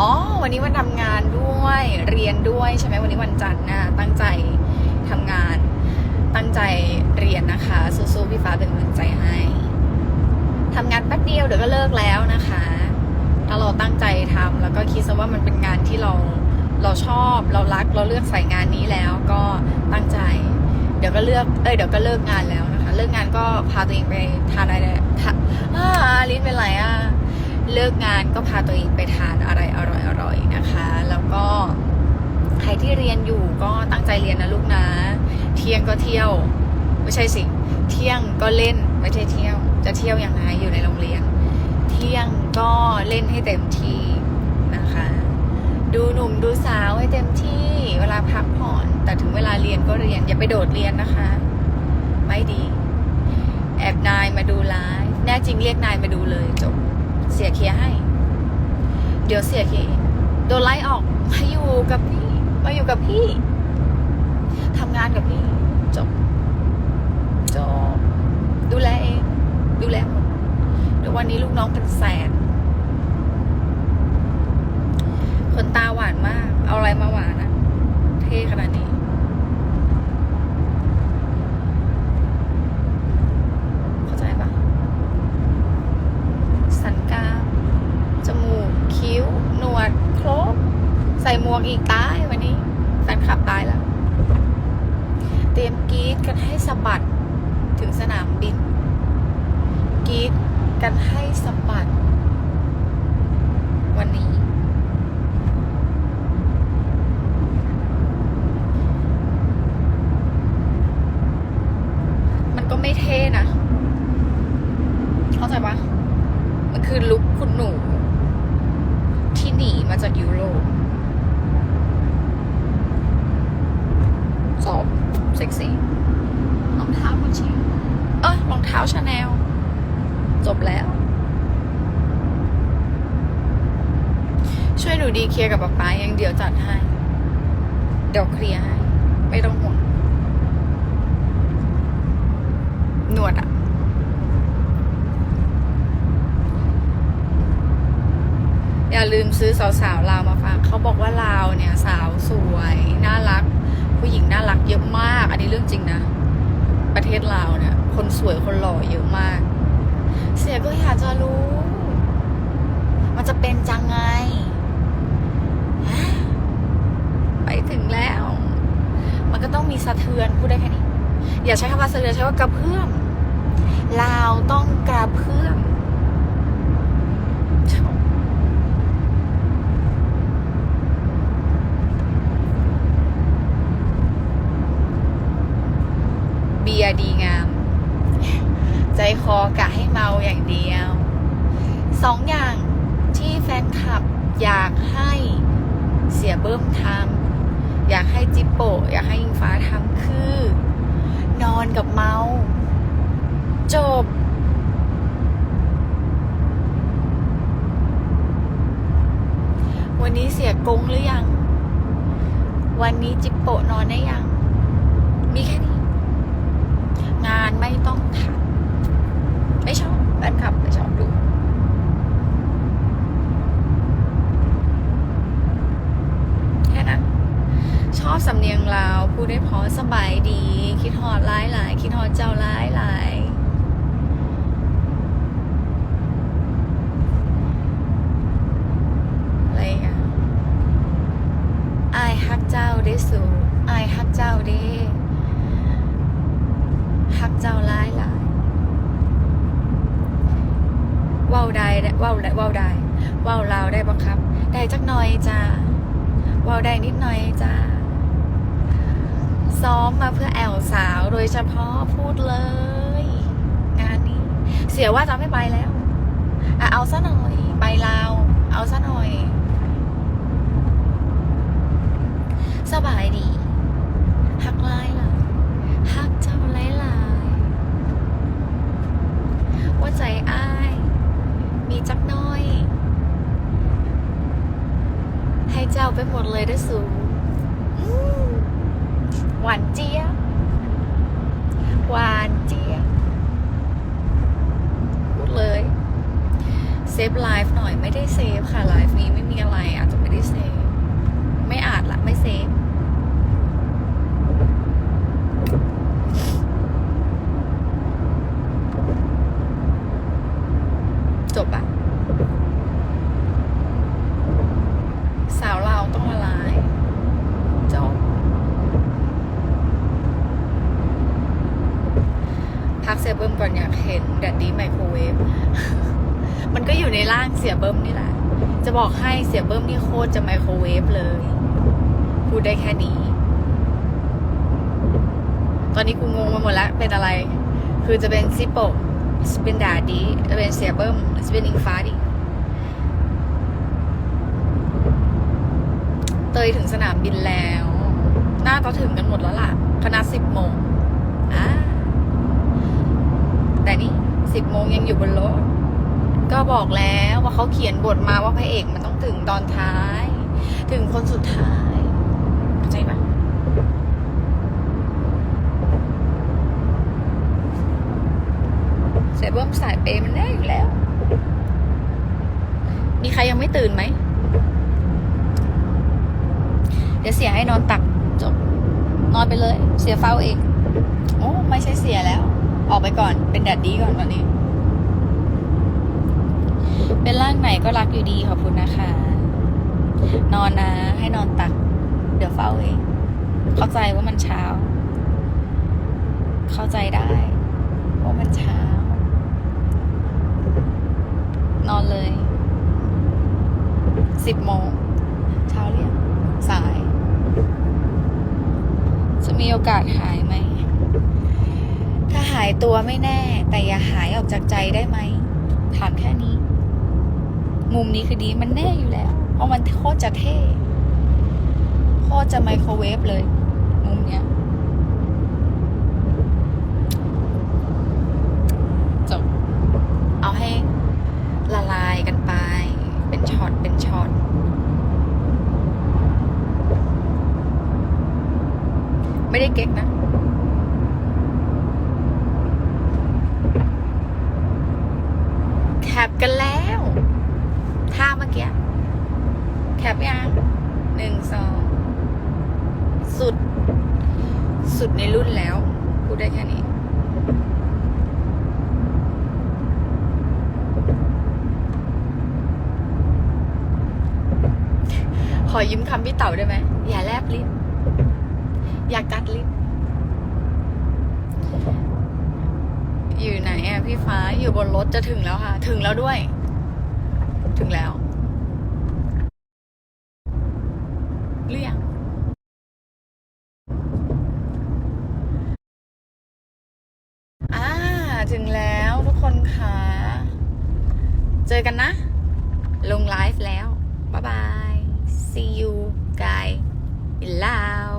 อ๋อ วันนี้วันทำงานด้วย เรียนด้วยใช่ไหมวันนี้วันจันทร์นะตั้งใจทำงาน ตั้งใจเรียนนะคะสู้ๆพี่ฟ้าเป็นกำลังใจให้ทำงานแป๊บเดียวเดี๋ยวก็เลิกแล้วนะคะ ถ้าเราตั้งใจทำแล้วก็คิดซะว่ามันเป็นงานที่เราเราชอบเรารักเราเลือกใส่งานนี้แล้วก็ตั้งใจ เดี๋ยวก็เลือกเอ้ยเดี๋ยวก็เลิกงานแล้วนะคะ เลิกงานก็พาตัวเองไปทานอะไรทาอ่าลิ้นเป็นไรอะ เลิกงานก็พาตัวเองไปทานอะไรอร่อยๆนะคะ แล้วก็ใครที่เรียนอยู่ก็ตั้งใจเรียนนะลูกนะ เที่ยงก็เที่ยว ไม่ใช่สิ เที่ยงก็เล่นไม่ใช่เที่ยว จะเที่ยวยังไงอยู่ในโรงเรียน เที่ยงก็เล่นให้เต็มที่นะคะ ดูหนุ่มดูสาวให้เต็มที่เวลาพักผ่อน แต่ถึงเวลาเรียนก็เรียนอย่าไปโดดเรียนนะคะ ไม่ดี แอบนายมาดูไลฟ์แน่จริงเรียกนายมาดูเลยจบ เสียเคลียร์ให้ เดี๋ยวเสียเคียโดนไล่ออกมาอยู่กับพี่มาอยู่กับพี่ทำงานกับพี่ จบ จบ ดูแลเอง ดูแลหมดเดี๋ยววันนี้ลูกน้องเป็นแสนคนตาหวานมาก เอาอะไรมาหวานอะเท่ขนาดนี้ เข้าใจปะสันกรามจมูก คิ้ว หนวด ครบ ใส่หมวกอีกตายวันนี้แฟนขับตายแล้ว เตรียม กรีดกันให้สะบัดถึงสนามบินกรีดกันให้สะบัดวันนี้ มันก็ไม่เท่นะ เข้าใจปะมันคือลุคคุณหนู ที่หนีมาจากยุโรปจบ เซ็กซี่รองเท้ากุชชี่เออรองเท้าชาแนลจบแล้ว ช่วยหนูดีเคลียร์กับป๊าป๊ายังเดี๋ยวจัดให้ เดี๋ยวเคลียร์ให้ ไม่ต้องห่วงหนวดอะอย่าลืมซื้อสาวๆลาวมาฝากเขาบอกว่าลาวเนี่ย สาวสวย น่ารัก ผู้หญิงน่ารักเยอะมาก อันนี้เรื่องจริงนะ ประเทศลาวเนี่ย คนสวยคนหล่อเยอะมาก เสียก็อยากจะรู้ มันจะเป็นจังไง ไปถึงแล้ว มันก็ต้องมีสะเทือนพูดได้แค่นี้ อย่าใช้คำว่าสะเทือนใช้ว่ากระเพื่อมลาวต้องกระเพื่อมเบียร์ดีงาม ใจคอกะให้เมาอย่างเดียว สองอย่างที่แฟนคลับ อยากให้เสียเบิ้มทำอยากให้จิปโปอยากให้อิงฟ้าทำคือ นอนกับเมา จบ วันนี้เสียกงหรือยัง วันนี้จิปโปนอนได้ยัง มีแค่นี้ งานไม่ต้องทำไม่ชอบแฟนคลับไม่ชอบดู แค่นั้น ช อบสำเนียงลาวพูดได้พอสบายดี คิดฮอดหลายหลาย คิดฮอดเจ้าหลายหลายอะไรอะอายฮักเจ้าได้สูอายฮักเจ้าเด้ฮักเจ้าหลายหลายเว้าได้เว้าได้เว้าได้เว้าลาวได้บังคับ ได้จักหน่อยจ้าเว้าได้นิดหน่อยจ้า ซ้อมมาเพื่อแอลสาวโดยเฉพาะพูดเลย งานนี้ เสียว่าจะไม่ไปแล้วอะเอาซะหน่อย ไปลาว เอาซะหน่อย สบายดีหักลายล่ะหักเจ้าหลายหลายว่าใจอ้าย มีจักหน้อย ให้เจ้าไปหมดเลยได้อสูอืมหวานเจี๊ยบหวานเจี๊ยบพูดเลย เซ ฟไลฟ์หน่อยไม่ได้เซฟค่ะไลฟ์นี้ไม่มีอะไรอะไม่ได้เซฟ ไม่อาจละไม่เซฟ จบอะสาวเราต้องละลาย จบ พักเสียเบิ้มก่อนอยากเห็นแดดดี้ไมโครเวฟ มันก็อยู่ในร่างเสียเบิ้มนี่แหละ จะบอกให้เสียเบิ้มนี่โคตรจะไมโครเวฟเลย พูดได้แค่นี้ ตอนนี้กูงงไปหมดแล้ว เป็นอะไร คือจะเป็นซิปโปจะเป็นดาดีจะเป็นเสียเบิ้มจะเป็นอิงฟ้าดิเตยถึงสนามบินแล้ว น่าจะถึงกันหมดแล้วล่ะ คณะสิบโมงอ่าแต่นี่สิบโมงยังอยู่บนรถ ก็บอกแล้วว่าเขาเขียนบทมาว่าพระเอกมันต้องถึงตอนท้าย ถึงคนสุดท้ายเข้าใจปะเสียเบิ้มสายเปมันแน่อยู่แล้ว มีใครยังไม่ตื่นไหม เดี๋ยวเสียให้นอนตักจบ นอนไปเลย เสียเฝ้าเอง โอ้ ไม่ใช่เสียแล้ว ออกไปก่อนเป็นแดดดีก่อนตอนนี้ เป็นร่างไหนก็รักอยู่ดีขอบคุณนะคะ นอนนะ ให้นอนตัก เดี๋ยวเฝ้าเอง เข้าใจว่ามันเช้า เข้าใจได้ ว่ามันเช้า นอนเลย สิบโมง เช้าเรียงสาย จะมีโอกาสหายไหม ถ้าหายตัวไม่แน่ แต่อย่าหายออกจากใจได้ไหม ถามแค่นี้ มุมนี้คือดีมันแน่อยู่แล้ว เพราะมันโคตรจะเท่โคตรจะไมโครเวฟเลย มุมเนี้ยจบเอาให้ละลายกันไป เป็นช็อตเป็นช็อตไม่ได้เก๊กนะแคปกันแล้วท่าเมื่อกี้ แคปยังหนึ่งสองสุด สุดในรุ่นแล้ว พูดได้แค่นี้ ขอยิ้มคำพี่เต่าได้ไหม อย่าแลบลิ้นอย่ากัดลิ้นอยู่ไหนอะพี่ฟ้าอยู่บนรถจะถึงแล้วค่ะ ถึงแล้วด้วย ถึงแล้ว จอกันนะ ลงไลฟ์แล้ว บ๊ายบาย see you guys in love